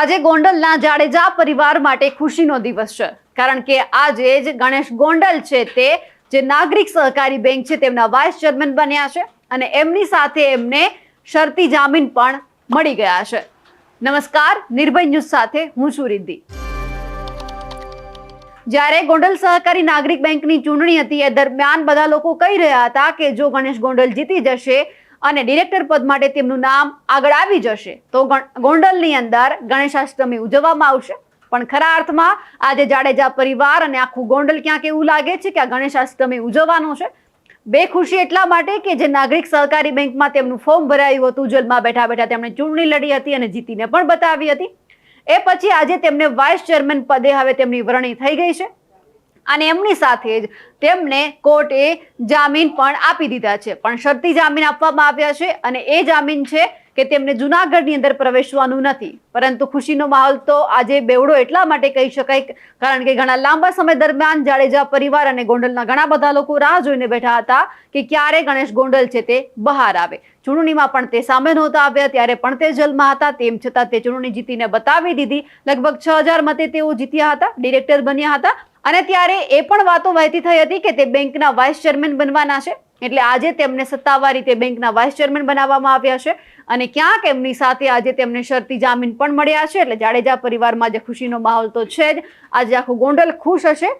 આજે ગોંડલના જાડેજા પરિવાર માટે ખુશીનો દિવસ છે. કારણ કે આજે જ ગણેશ ગોંડલ છે તે, જે નાગરિક સહકારી બેંક છે તેમના વાઇસ ચેરમેન બન્યા છે અને એમની સાથે એમને શરતી જામીન પણ મળી ગયા છે. નમસ્કાર, નિર્ભય ન્યૂઝ સાથે હું છું રિદ્ધિ. જ્યારે ગોંડલ સહકારી નાગરિક બેંકની ચૂંટણી હતી, એ દરમિયાન બધા લોકો કહી રહ્યા હતા કે જો ગણેશ ગોંડલ જીતી જશે અને ડિરેક્ટર પદ માટે તેમનું નામ આગળ આવી જશે. તો ગોંડલની અંદર ગણેશાષ્ટમી ઉજવવામાં આવશે. પણ ખરા અર્થમાં આજે જાડેજા પરિવાર અને આખું ગોંડલ ક્યાંક એવું લાગે છે કે આ ગણેશાષ્ટમી ઉજવવાનું છે. બે ખુશી એટલા માટે કે જે નાગરિક સહકારી બેંકમાં તેમનું ફોર્મ ભરાયું હતું, જેલમાં બેઠા બેઠા તેમણે ચૂંટણી લડી હતી અને જીતીને પણ બતાવી હતી. એ પછી આજે તેમને વાઇસ ચેરમેન પદે હવે તેમની વરણી થઈ ગઈ છે. અને એમની સાથે જ તેમને કોર્ટે જામીન પણ આપી દીધા છે. પણ શરતી જામીન આપવામાં આવ્યા છે અને એ જામીન છે કે તેમને જુનાગઢની અંદર પ્રવેશવાનું નથી. પરંતુ ખુશીનો માહોલ તો આજે બેવડો એટલા માટે કહી શકાય કારણ કે ઘણા લાંબા સમય દરમિયાન જાડેજા પરિવાર અને ગોંડલના ઘણા બધા લોકો રાહ જોઈને બેઠા હતા કે ક્યારે ગણેશ ગોંડલ છે તે બહાર આવે. ચૂંટણીમાં પણ તે સામે નહોતા આવ્યા, ત્યારે પણ તે જેલમાં હતા. તેમ છતાં તે ચૂંટણી જીતીને બતાવી દીધી. લગભગ છ હજાર મતે તેઓ જીત્યા હતા, ડિરેક્ટર બન્યા હતા. અને ત્યારે એ પણ વાતો વહેતી થઈ હતી કે તે બેંકના વાઇસ ચેરમેન બનવાના છે. એટલે આજે તેમને સત્તાવાર રીતે બેંકના વાઇસ ચેરમેન બનાવવામાં આવ્યા છે અને ક્યાંક એમની સાથે આજે તેમને શરતી જામીન પણ મળ્યા છે. એટલે જાડેજા પરિવારમાં જે ખુશીનો માહોલ તો છે જ. આજે આખું ગોંડલ ખુશ હશે.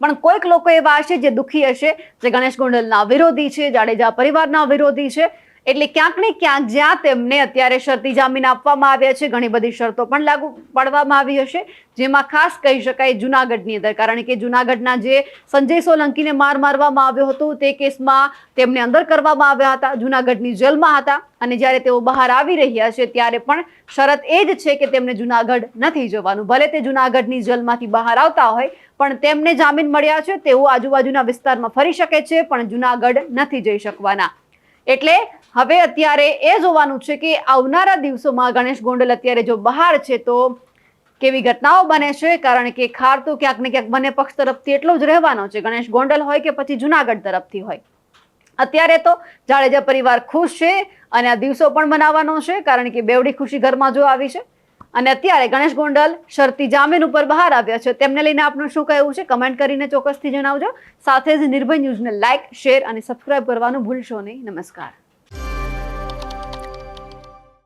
પણ કોઈક લોકો એવા હશે જે દુઃખી હશે. જે ગણેશ ગોંડલના વિરોધી છે, જાડેજા પરિવારના વિરોધી છે. એટલે ક્યાંક ને ક્યાંક જ્યાં તેમને અત્યારે શરતી જામીન આપવામાં આવ્યા છે, ઘણી બધી શરતો પણ લાગુ પાડવામાં આવી હશે, જેમાં ખાસ કહી શકાય જુનાગઢની અંદર. કારણ કે જુનાગઢના જે સંજય સોલંકીને માર મારવામાં આવ્યો હતો, તે કેસમાં તેમને અંદર કરવામાં આવ્યા હતા, જુનાગઢની જેલમાં હતા. અને જ્યારે તેઓ બહાર આવી રહ્યા છે, ત્યારે પણ શરત એ જ છે કે તેમને જુનાગઢ નથી જવાનું. ભલે તે જુનાગઢની જેલમાંથી બહાર આવતા હોય, પણ તેમને જામીન મળ્યા છે, તેઓ આજુબાજુના વિસ્તારમાં ફરી શકે છે, પણ જુનાગઢ નથી જઈ શકવાના. એટલે હવે અત્યારે એ જોવાનું છે કે આવનારા દિવસોમાં ગણેશ ગોંડલ અત્યારે જો બહાર છે તો કેવી ઘટનાઓ બને છે? કારણ કે ખાર તો ક્યાંક ને ક્યાંક બંને પક્ષ તરફથી એટલો જ રહેવાનો છે. ગણેશ ગોંડલ હોય કે પછી જુનાગઢ તરફથી હોય. અત્યારે તો જાડેજા પરિવાર ખુશ છે અને આ દિવસો પણ મનાવવાનો છે, કારણ કે બેવડી ખુશી ઘરમાં જો આવી છે. અને અત્યારે ગણેશ ગોંડલ શરતી જામીન ઉપર બહાર આવ્યા છે. તેમને લઈને આપનું શું કહેવું છે? કમેન્ટ કરીને ચોક્કસથી જણાવજો. સાથે જ નિર્ભય ન્યૂઝને લાઇક શેર અને સબસ્ક્રાઇબ કરવાનું ભૂલશો નહીં. નમસ્કાર.